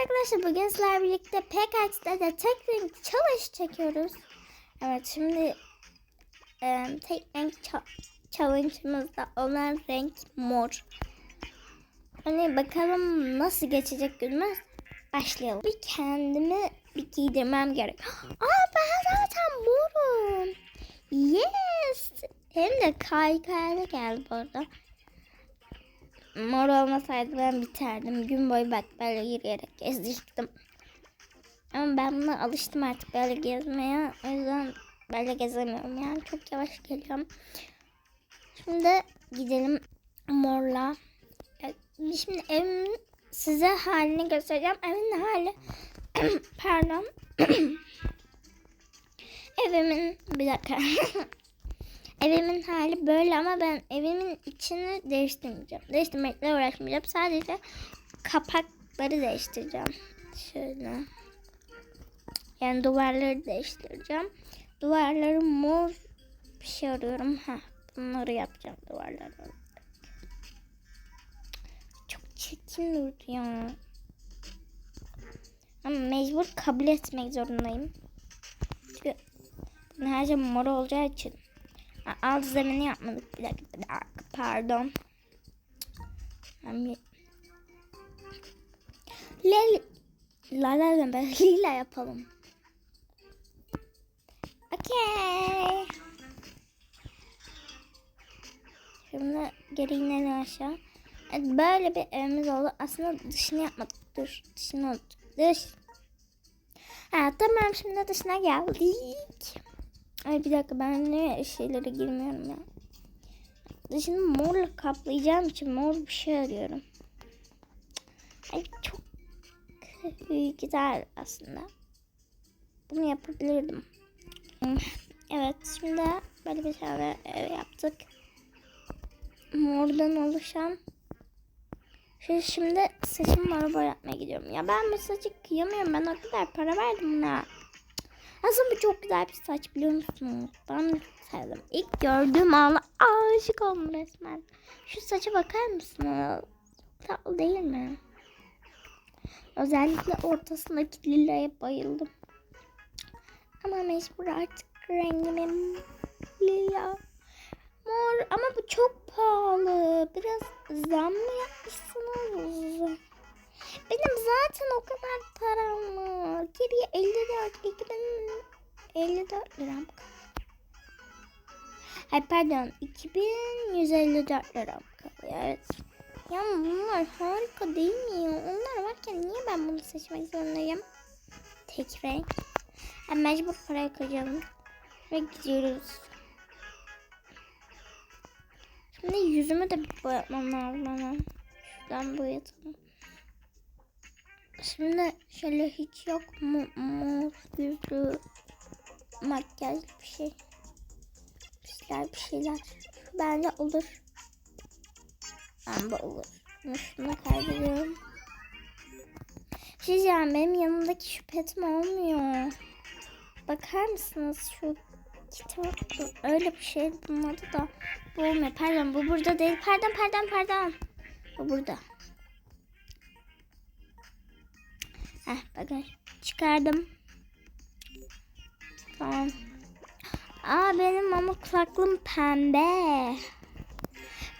arkadaşlar bugün sizlerle birlikte PKX'de de tek renk challenge çekiyoruz. Evet şimdi e, tek renk ça- challenge'ımızda olan renk mor. Hani bakalım nasıl geçecek günümüz. Başlayalım. Bir kendimi bir giydirmem gerek. Aa ben zaten morum. Yes. Hem de kaykayla geldi bu arada. Mor olmasaydı ben biterdim. Gün boyu bak böyle yürüyerek gezdirdim. Ama ben buna alıştım artık böyle gezmeye. O yüzden böyle gezemiyorum yani. Çok yavaş geliyorum. Şimdi gidelim morla. Şimdi evimin size halini göstereceğim. Evin hali pardon. Evimin bir dakika. Evimin hali böyle ama ben evimin içini değiştirmeyeceğim. Değiştirmekle uğraşmayacağım. Sadece kapakları değiştireceğim. Şöyle. Yani duvarları değiştireceğim. Duvarları mor bir şey arıyorum. Ha, bunları yapacağım duvarları. Çok çirkin durdu ya. Ama mecbur kabul etmek zorundayım. Çünkü her şey mor olacağı için. Ha, Alt zemini yapmadık. Bir dakika, bir dakika. Pardon. Lil... La la la lila yapalım. Okey. Şimdi geri inelim aşağı. Evet, böyle bir evimiz oldu. Aslında dışını yapmadık. Dur. Dışını unuttuk. Dış. Ha, tamam şimdi dışına geldik. Ay bir dakika ben ne şeylere girmiyorum ya. Dışını morla kaplayacağım için mor bir şey arıyorum. Ay çok güzel aslında. Bunu yapabilirdim. Evet şimdi böyle bir tane ev yaptık. Mordan oluşan. Şu şimdi saçımı mor boyatmaya gidiyorum. Ya ben bu saçı kıyamıyorum. Ben o kadar para verdim buna. Aslında bu çok güzel bir saç biliyor musunuz? Ben sevdim. İlk gördüğüm anda aşık oldum resmen. Şu saça bakar mısınız? Tatlı değil mi? Özellikle ortasındaki lilaya bayıldım. Ama mecbur artık rengim lila. Mor ama bu çok pahalı. Biraz zam mı yapmışsınız? Benim zaten o kadar param var. Geriye 54, 2054 liram kalıyor. Ay pardon, 2154 liram kalıyor. Evet. Ya bunlar harika değil mi ya? Onlar varken niye ben bunu seçmek zorundayım? Tek renk. Yani mecbur parayı koyacağım. Ve gidiyoruz. Şimdi yüzümü de boyatmam lazım. Şuradan boyatalım. Şimdi şöyle hiç yok mu mor yüzlü makyaj bir şey. Güzel bir şeyler. Bence olur. Bence olur. Şunu kaydediyorum. Bir şey diyeceğim, benim yanımdaki şu petim olmuyor. Bakar mısınız şu kitap öyle bir şey bunun da bu olmuyor. Pardon bu burada değil. Pardon pardon pardon. Bu burada. Heh bakın çıkardım. Tamam. Aa benim ama kulaklığım pembe.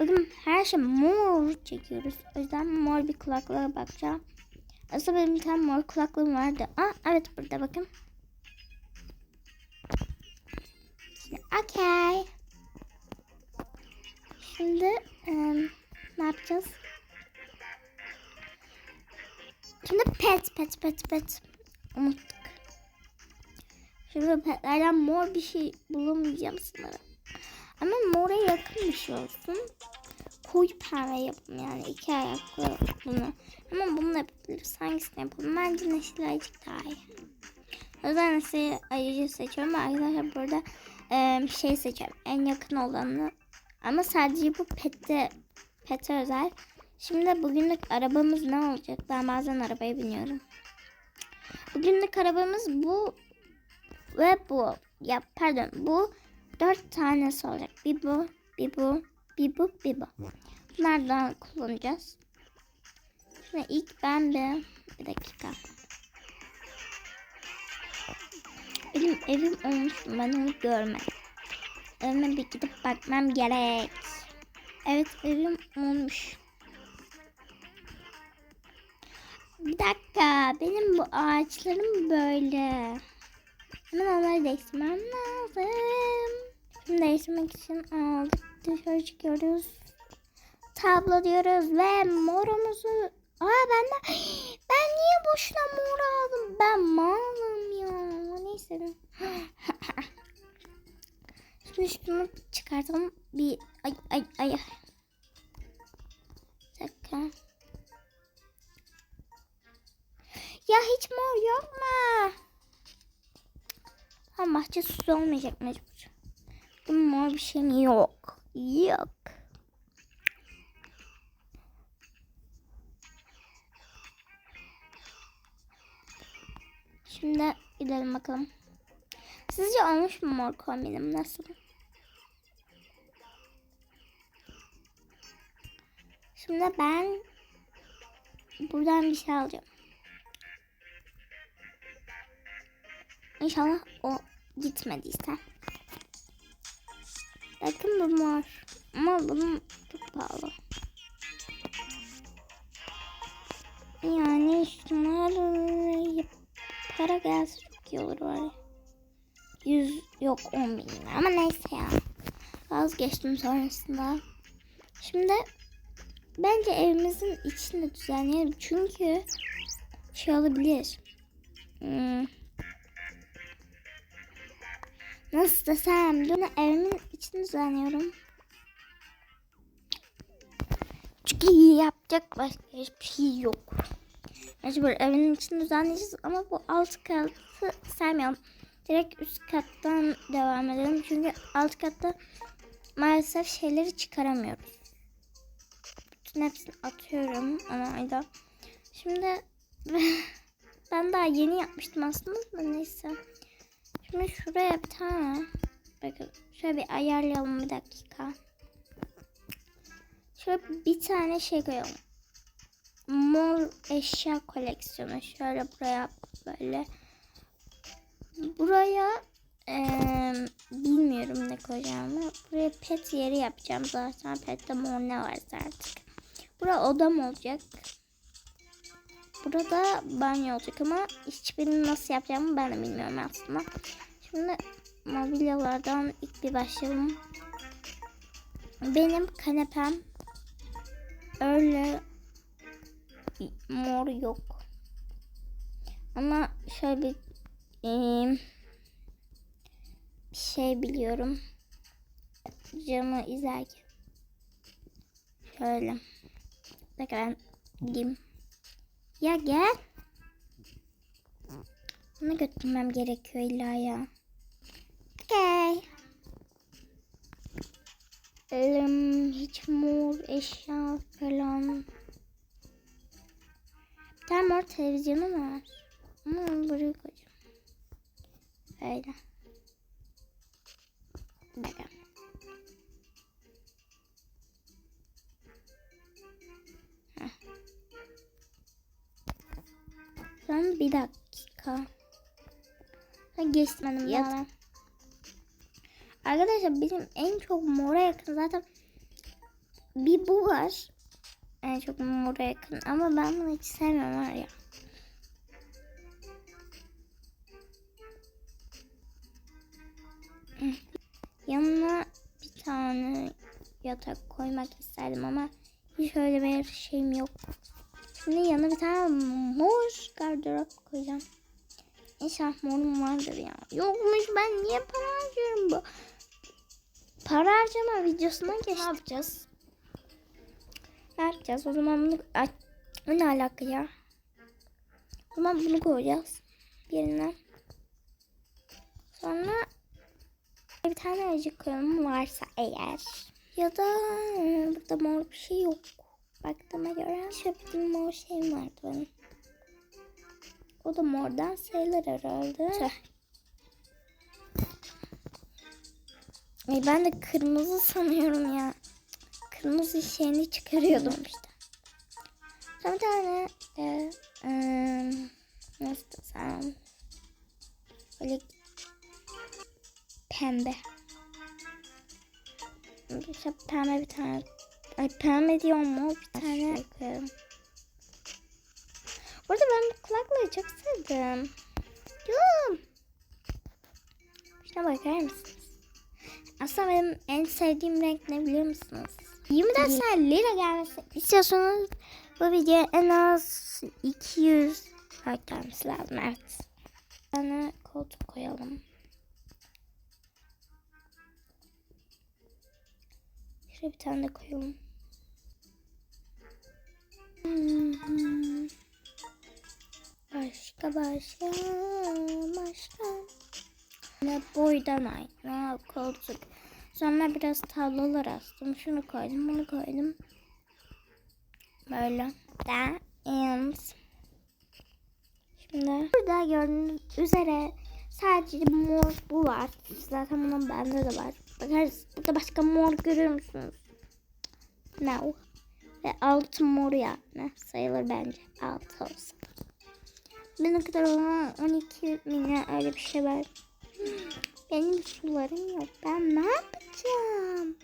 Bakın her şey mor çekiyoruz. O yüzden mor bir kulaklığa bakacağım. Aslında benim bir tane mor kulaklığım vardı. Aa evet burada bakın. Okey. Şimdi em, ne yapacağız? Şimdi pet pet pet pet. Unuttuk. Şimdi petlerden mor bir şey bulamayacağım sanırım. Ama mora yakın bir şey olsun. Koyu pembe yapın yani iki ayaklı bunu. Ama bunu yapabiliriz. Hangisini yapalım? Bence neşeli ayıcık daha iyi. O yüzden neşeli ayıcık seçiyorum. Arkadaşlar burada e, şey seçiyorum. En yakın olanı. Ama sadece bu pette, pete özel. Şimdi bugünlük arabamız ne olacak? Ben bazen arabaya biniyorum. Bugünlük arabamız bu ve bu. Ya pardon bu dört tanesi olacak. Bir bu, bir bu, bir bu, bir bu. Bunlardan kullanacağız. Şimdi ilk ben bir Bir dakika. Benim evim olmuş mu? Ben onu görmedim. Evime bir gidip bakmam gerek. Evet evim olmuş. Bir dakika. Benim bu ağaçlarım böyle. Hemen onları değiştirmem lazım. Şimdi değiştirmek için aldık. Dışarı çıkıyoruz. Tablo diyoruz ve morumuzu... Aa ben de... Ben niye boşuna mor aldım? Ben malım ya. Neyse. Şimdi şunu çıkartalım. Bir... Ay ay ay. Bir dakika. Ya hiç mor yok mu? Ha bahçe süsü olmayacak mecbur. Mi? Mor bir şeyim yok. Yok. Şimdi gidelim bakalım. Sizce olmuş mu mor kombinim nasıl? Şimdi ben buradan bir şey alacağım. İnşallah o gitmediyse. Bakın bu mor. Ama bunun çok pahalı. Yani şunlar para gelse çok iyi olur var ya. 100 yok 10 bin ama neyse ya. Vazgeçtim sonrasında. Şimdi bence evimizin içini düzenleyelim. Çünkü şey olabilir. Hmm. Nasıl desem? Dün evimin içini düzenliyorum. Çünkü yapacak başka hiçbir şey yok. Mecbur evin içini düzenleyeceğiz ama bu alt katı saymayalım. Direkt üst kattan devam edelim. Çünkü alt katta maalesef şeyleri çıkaramıyoruz. Bütün hepsini atıyorum onayda. Şimdi ben daha yeni yapmıştım aslında da neyse. Şimdi şuraya bir tane bakın şöyle bir ayarlayalım bir dakika. Şöyle bir tane şey koyalım. Mor eşya koleksiyonu. Şöyle buraya böyle. Buraya eee, bilmiyorum ne koyacağımı. Buraya pet yeri yapacağım zaten. Pette mor ne varsa artık. Bura odam olacak. Burada banyo olacak ama hiçbirini nasıl yapacağımı ben de bilmiyorum aslında. Şimdi mobilyalardan ilk bir başlayalım. Benim kanepem öyle mor yok. Ama şöyle bir eee, bir şey biliyorum. Camı izlerken. Şöyle. Ben gideyim. Ya gel. Bunu götürmem gerekiyor illa ya. Okey. Elim hiç mor eşya falan. Bir mor televizyonu var. Ama onu buraya koyacağım. Öyle. Bakın. Son bir dakika. Ha, geçmedim ya. Arkadaşlar benim en çok mora yakın zaten bir bu var. En çok mora yakın ama ben bunu hiç sevmiyorum var ya. Yanına bir tane yatak koymak isterdim ama hiç öyle bir şeyim yok. Şimdi yanına bir tane mor gardırop koyacağım. İnşallah morum vardır ya. Yokmuş ben niye para harcıyorum bu? Para harcama videosuna geçtik. Ne yapacağız? Ne yapacağız? O zaman bunu... Ay, ne alaka ya? O zaman bunu koyacağız. Yerine. Sonra bir tane ayıcık koyalım varsa eğer. Ya da burada mor bir şey yok. Baktığıma göre bir mor şeyim vardı benim. O da mordan sayılır herhalde. Tüh. Ay ben de kırmızı sanıyorum ya. Kırmızı şeyini çıkarıyordum işte. Sonra bir tane e, Eee, nasıl desem? Böyle pembe. İşte pembe bir tane. Ay pembe diyor mu? Bir tane koyalım. Burada ben bu kulaklığı çok sevdim. Yum. Şuna bakar mısınız? Aslında benim en sevdiğim renk ne biliyor musunuz? 24 saat lira gelmesi istiyorsanız bu videoya en az 200 like gelmesi lazım. Evet. Bir tane koltuk koyalım. Şuraya bir tane de koyalım. Başka başka başka. Ve boydan aynı koltuk. Sonra biraz tablolar astım. Şunu koydum, bunu koydum. Böyle. And Şimdi burada gördüğünüz üzere sadece mor bu var. Zaten bunun bende de var. Bakarız burada başka mor görüyor musunuz? No. Ve altı mor yani sayılır bence. Altı olsa. Ne kadar olan 12 mine öyle bir şey var. Benim sularım yok. Ben ne yapacağım?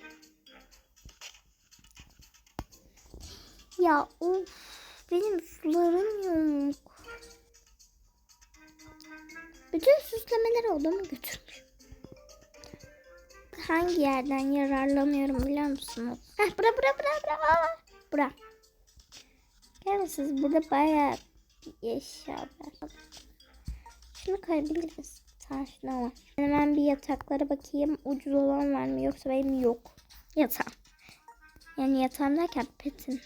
Ya of. Benim sularım yok. Bütün süslemeleri odama götürmüş. Hangi yerden yararlanıyorum biliyor musunuz? Heh, bura bura bura bura. Bura. Gel misiniz? Burada bayağı var. Şunu koyabiliriz. Tamam şuna var. Hemen bir yataklara bakayım. Ucuz olan var mı yoksa benim yok. Yatağım. Yani yatağım derken petin.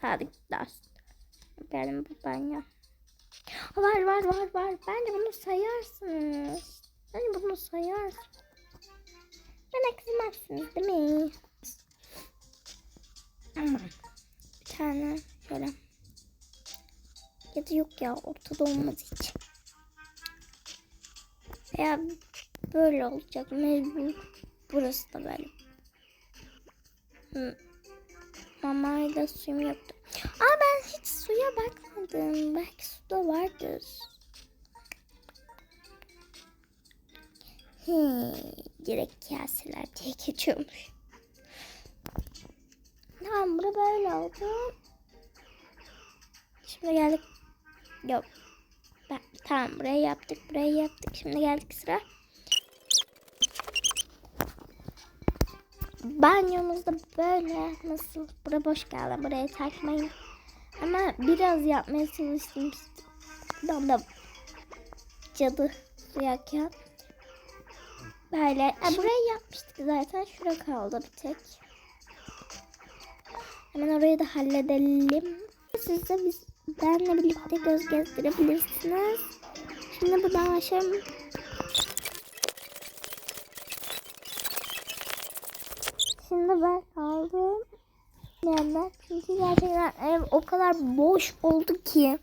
Sadık ders. Benim bu banyo. Var var var var. Bence bunu sayarsınız. Bence bunu sayarsınız. Bana kızmazsınız değil mi? Bir tane şöyle. Ya da yok ya ortada olmaz hiç. Veya böyle olacak mecbur. Burası da böyle. Hı. Mamayla suyum yoktu. Aa ben hiç suya bakmadım. Belki suda vardır. He, direkt kaseler diye geçiyormuş. Tamam bura böyle oldu. Şimdi geldik. Yok. Ben, tamam burayı yaptık. Burayı yaptık. Şimdi geldik sıra. Banyomuzda böyle nasıl? Bura boş kaldı. Buraya takmayın. Ama biraz yapmaya çalıştım. Ben de cadı suyarken. Böyle. E, burayı yapmıştık zaten. Şura kaldı bir tek. Hemen orayı da halledelim. Siz de biz benle birlikte göz gezdirebilirsiniz. Şimdi buradan aşağı Şimdi ben kaldım. Yani çünkü gerçekten ev o kadar boş oldu ki.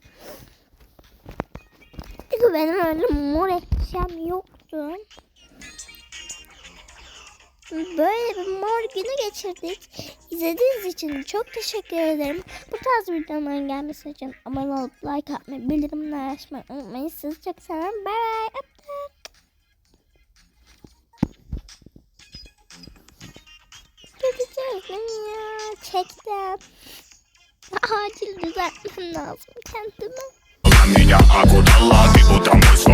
Çünkü benim öyle mor eşyam yoktu. Böyle bir mor günü geçirdik. İzlediğiniz için çok teşekkür ederim. Bu tarz videoların gelmesi için abone olup like atmayı, bildirimleri açmayı unutmayın. Sizi çok seviyorum. Bye bye. Öptüm. Çekecektim ya. Çektim. Acil düzeltmem lazım kendimi.